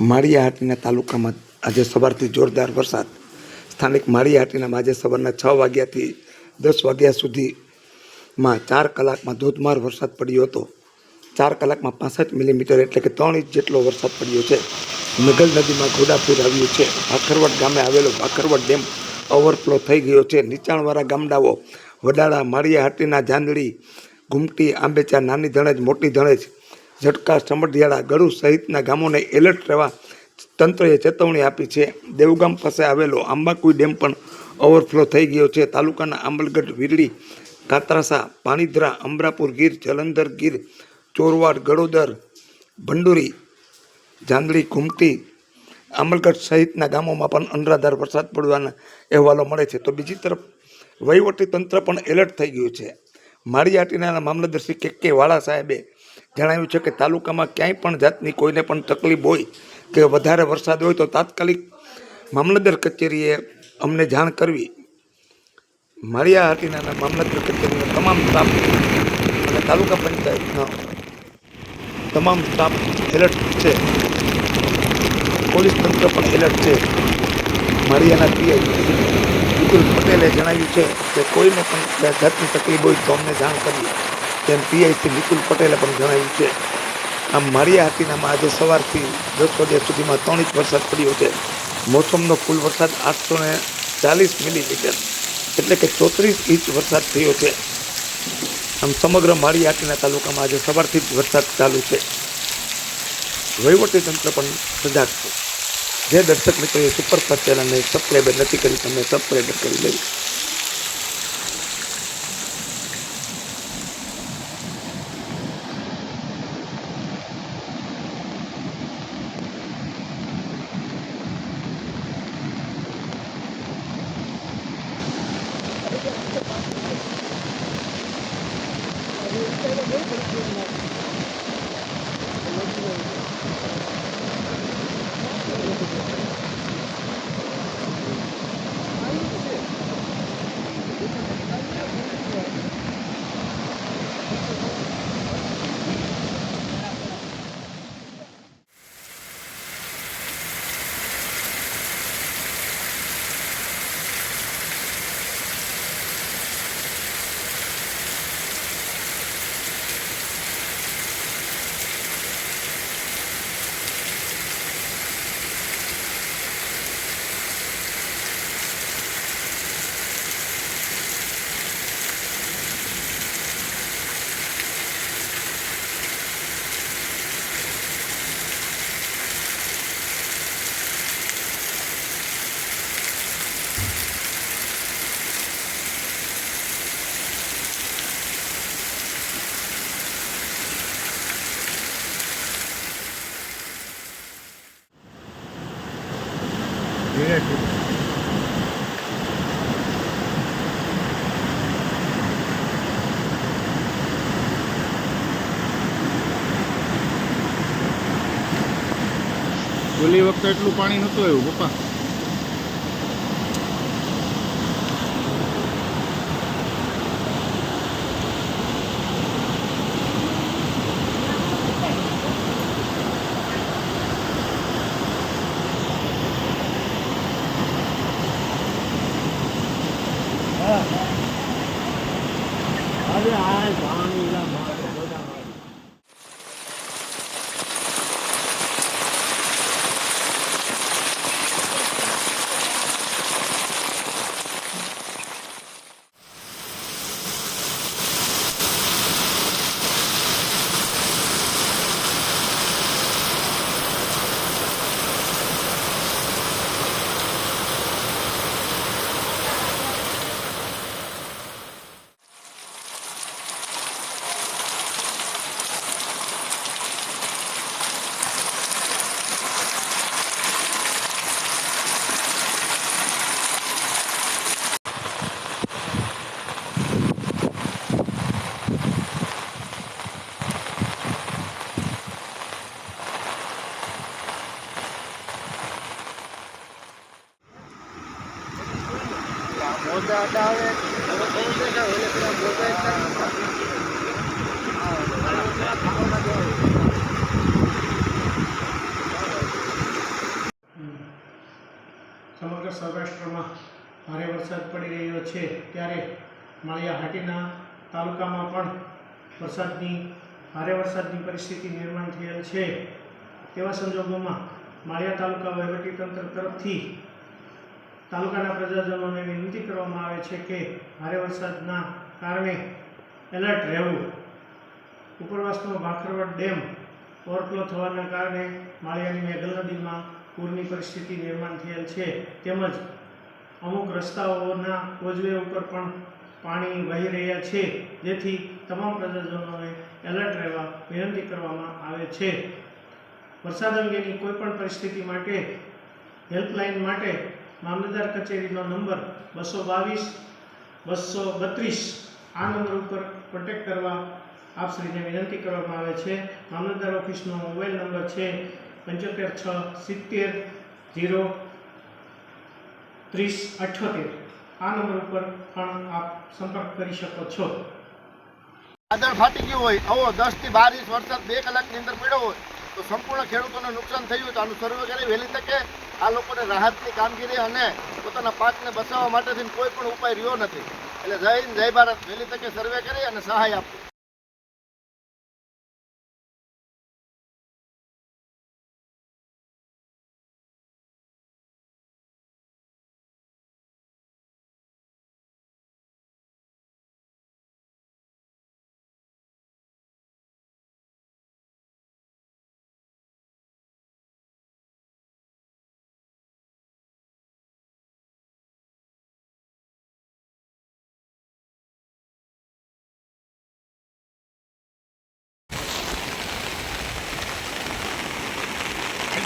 માળિયાહાટીના તાલુકામાં આજે સવારથી જોરદાર વરસાદ. સ્થાનિક માળિયાહાટીના આજે સવારના છ વાગ્યાથી દસ વાગ્યા સુધીમાં ચાર કલાકમાં ધોધમાર વરસાદ પડ્યો હતો. ચાર કલાકમાં પાસઠ મિલીમીટર એટલે કે ત્રણ ઇંચ જેટલો વરસાદ પડ્યો છે. નગલ નદીમાં ઘોડાપૂર આવ્યું છે. ભાખરવડ ગામે આવેલો ભાખરવડ ડેમ ઓવરફ્લો થઈ ગયો છે. નીચાણવાળા ગામડાઓ, વડાળા, માળિયાહાટીના જાંદડી ઘુમટી, આંબેચા, નાની ધણેજ, મોટી ધણેજ ઝટકા સમઢિયાળા ગળુ સહિતના ગામોને એલર્ટ રહેવા તંત્રએ ચેતવણી આપી છે. દેવગામ પાસે આવેલો આંબાકુઈ ડેમ પણ ઓવરફ્લો થઈ ગયો છે. તાલુકાના આંબલગઢ, વીરડી, કાતરાસા, પાણીધરા, અમરાપુર ગીર, જલંધર ગીર, ચોરવાડ ગળોદર ભંડુરી જાંદડી ઘુમટી, આંબલગઢ સહિતના ગામોમાં પણ અનરાધાર વરસાદ પડવાના અહેવાલો મળે છે. તો બીજી તરફ વહીવટી તંત્ર પણ એલર્ટ થઈ ગયું છે. માળિયાટીના મામલતદાર કે કે વાળા સાહેબે જણાવ્યું છે કે તાલુકામાં ક્યાંય પણ જાતની કોઈને પણ તકલીફ હોય કે વધારે વરસાદ હોય તો તાત્કાલિક મામલતદાર કચેરીએ અમને જાણ કરવી. માળિયાહાટીના મામલતદાર કચેરીના તમામ સ્ટાફ અને તાલુકા પંચાયતના તમામ સ્ટાફ એલર્ટ છે. પોલીસ તંત્ર પણ એલર્ટ છે. મારિયાના પીઆઈ વિપુલ પટેલે જણાવ્યું છે કે કોઈને પણ જાતની તકલીફ હોય તો અમને જાણ કરવી. તેમ પીઆઈસી નિકુલ પટેલે પણ જણાવ્યું છે. આમ માળિયા હાટીનામાં આજે સવારથી દસ વાગ્યા સુધીમાં ત્રણ ઇંચ વરસાદ પડ્યો છે. મોસમનો ફૂલ વરસાદ આઠસો ને ચાલીસ મિલીમીટર એટલે કે ચોત્રીસ ઇંચ વરસાદ થયો છે. આમ સમગ્ર માળિયા હાટીના તાલુકામાં આજે સવારથી જ વરસાદ ચાલુ છે. તંત્ર પણ સજાગ છે. જે દર્શક મિત્રોએ સુપરફાસ્ટ ચેનલને સબસ્ક્રાઈબર નથી કરી તમે સબસ્ક્રાઈબર કરી ઓલી વખતે એટલું પાણી નહોતું આવ્યું પપ્પા. આવે સમગ્ર સૌરાષ્ટ્રમાં ભારે વરસાદ પડી રહ્યો છે. ત્યારે માળિયાહાટીના તાલુકામાં પણ વરસાદની, ભારે વરસાદની પરિસ્થિતિ નિર્માણ થયેલ છે. તેવા સંજોગોમાં માળિયા તાલુકા વહીવટીતંત્ર તરફથી તાલુકાના પ્રજાજનોને વિનંતી કરવામાં આવે છે કે ભારે વરસાદના કારણે એલર્ટ રહેવું. ઉપરવાસનો ભાખરવડ ડેમ ઓવરફ્લો થવાના કારણે માળિયાની મેઘલ નદીમાં પૂરની પરિસ્થિતિ નિર્માણ થયેલ છે. તેમજ અમુક રસ્તાઓના કોઝવે ઉપર પણ પાણી વહી રહ્યા છે. જેથી તમામ પ્રજાજનોને એલર્ટ રહેવા વિનંતી કરવામાં આવે છે. વરસાદ અંગેની કોઈપણ પરિસ્થિતિ માટે હેલ્પલાઇન માટે મામલતદાર કચેરીનો નંબર બસો બાવીસ, બસો બત્રીસ. આ નંબર ઉપર કોન્ટેક્ટ કરવા આપશ્રીને વિનંતી કરવામાં આવે છે. મામલતદાર ઓફિસનો મોબાઈલ નંબર છે પંચોતેર છ સિત્તેર ઝીરો ત્રીસ અઠ્યોતેર. આ નંબર ઉપર પણ આપ સંપર્ક કરી શકો છો. વાદળ ફાટી ગયું હોય, આવો દસથી બાર ઇંચ વરસાદ બે કલાકની અંદર પડ્યો હોય તો સંપૂર્ણ ખેડૂતોને નુકસાન થયું તો આનું સર્વે કરી વહેલી તકે આ લોકોને રાહતની કામગીરી અને પોતાના પાકને બચાવવા માટેથી કોઈ પણ ઉપાય રહ્યો નથી. એટલે જય હિન્દ, જય ભારત. વહેલી તકે સર્વે કરી અને સહાય આપો.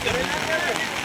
Thank you.